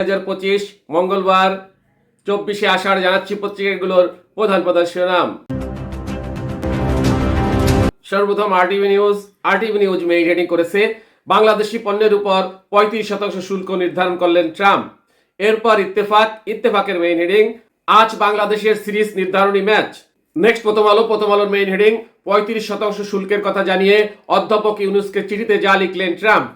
হাজার পঁচিশ, মঙ্গলবার চব্বিশে আষাঢ় জানাচ্ছি পত্রিকাগুলোর প্রধান প্রধান শিরোনাম। সর্বপ্রথম RTV news RTV news main Bangladeshi, Bangladeshi পণ্যের উপর পঁয়ত্রিশ শতাংশ শুল্ক নির্ধারণ করলেন ট্রাম্প। এরপর ইত্তেফাক, ইত্তেফাকের মেইন হেডিং আজ বাংলাদেশের সিরিজ নির্ধারণী ম্যাচ। নেক্সট প্রথম আলো, প্রথম আলোর মেইন হেডিং পঁয়ত্রিশ শতাংশ শুল্কের কথা জানিয়ে অধ্যাপক ইউনুসকে চিঠিতে যা লিখলেন ট্রাম্প।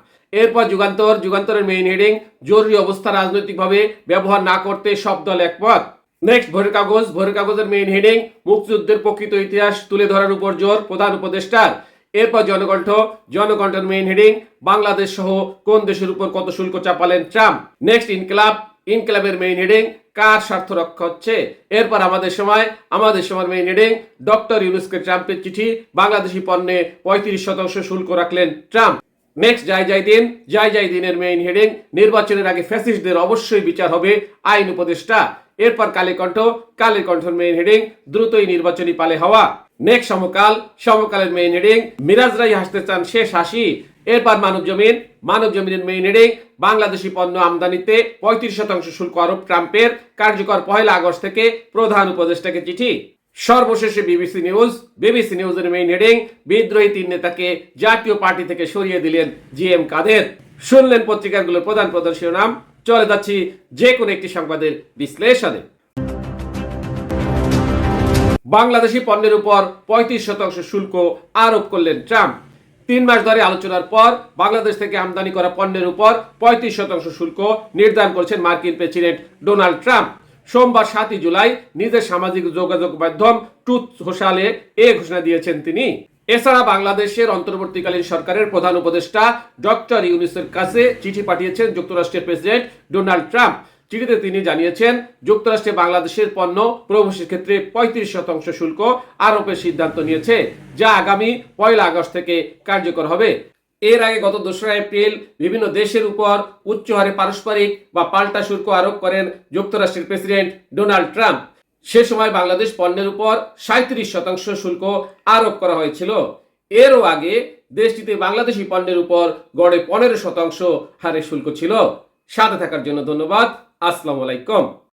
এরপর যুগান্তর, যুগান্তরের মেইন হেডিং জরুরি অবস্থা রাজনৈতিকভাবে ব্যবহার না করতে সব দল একমত। নেক্সট ভোরের কাগজ। ভোরের কাগজের মেইন হেডিং মুক্তিযুদ্ধের প্রকৃত ইতিহাস তুলে ধরার উপর জোর প্রধান উপদেষ্টার। এরপর জনকণ্ঠ। জনকণ্ঠের মেইন হেডিং বাংলাদেশ সহ কোন দেশের উপর কত শুল্ক চাপালেন Trump? Next Inqilab. ইনকলাবের main heading কার স্বার্থ রক্ষা হচ্ছে? এরপর আমাদের সময়। আমাদের সময় মেইন হেডিং ডক্টর ইউনুসকে ট্রাম্পের চিঠি, বাংলাদেশি পণ্যে পঁয়ত্রিশ শতাংশ শুল্ক রাখলেন ট্রাম্প। নেক্সট যাই যাই দিন যাই যাই দিনের মেইন হেডিং নির্বাচনের আগে ফ্যাসিস্টদের অবশ্যই বিচার হবে আইন উপদেষ্টা। এরপর কালীকণ্ঠ কালের কণ্ঠের মেইন হেডিং দ্রুতই নির্বাচনী পালে হওয়া। নেক্সট সমকাল, সমকালের মেইন হেডিং মিরাজ রাই হাসতে চান শেষ হাসি। এরপর মানব জমিন, মানব জমিনের মেইন হেডিং বাংলাদেশি পণ্য আমদানিতে পঁয়ত্রিশ শতাংশ শুল্ক আরোপ ট্রাম্পের কার্যকর পহেলা আগস্ট থেকে প্রধান উপদেষ্টাকে চিঠি। সর্বশেষে বিবিসি নিউজ, বিবিসি নিউজের মেইন হেডিং বিদ্রোহী তিন নেতাকে জাতীয় পার্টি থেকে সরিয়ে দিলেন জি এম কাদের। শুনলেন পত্রিকাগুলোর প্রধান প্রধান শিরোনাম। চলে যাচ্ছি যে কোনো একটি সংবাদের বিশ্লেষণে। বাংলাদেশি পণ্যের উপর পঁয়ত্রিশ শতাংশ শুল্ক আরোপ করলেন ট্রাম্প। তিন মাস ধরে আলোচনার পর বাংলাদেশ থেকে আমদানি করা পণ্যের উপর পঁয়ত্রিশ শতাংশ শুল্ক নির্ধারণ করেছেন মার্কিন প্রেসিডেন্ট ডোনাল্ড ট্রাম্প। সোমবার সাতই জুলাই নিজের সামাজিক যোগাযোগ মাধ্যম ট্রুথ সোশ্যালে এ ঘোষণা দিয়েছেন তিনি। এছাড়া বাংলাদেশের অন্তর্বর্তীকালীন সরকারের প্রধান উপদেষ্টা ডক্টর ইউনিসের কাছে চিঠি পাঠিয়েছেন যুক্তরাষ্ট্রের প্রেসিডেন্ট ডোনাল্ড ট্রাম্প। চিঠিতে তিনি জানিয়েছেন, যুক্তরাষ্ট্রে বাংলাদেশের পণ্য প্রবেশের ক্ষেত্রে পঁয়ত্রিশ শতাংশ শুল্ক আরোপের সিদ্ধান্ত নিয়েছে, যা আগামী পয়লা আগস্ট থেকে কার্যকর হবে। এর আগে গত দোসরা এপ্রিল বিভিন্ন দেশের উপর উচ্চ হারে পারস্পরিক বা পাল্টা শুল্ক আরোপ করেন যুক্তরাষ্ট্রের প্রেসিডেন্ট ডোনাল্ড ট্রাম্প। সে সময় বাংলাদেশ পণ্যের উপর সাঁত্রিশ শতাংশ শুল্ক আরোপ করা হয়েছিল। এরও আগে দেশটিতে বাংলাদেশি পণ্যের উপর গড়ে পনেরো শতাংশ হারে শুল্ক ছিল। সাথে থাকার জন্য ধন্যবাদ। আসসালামু আলাইকুম।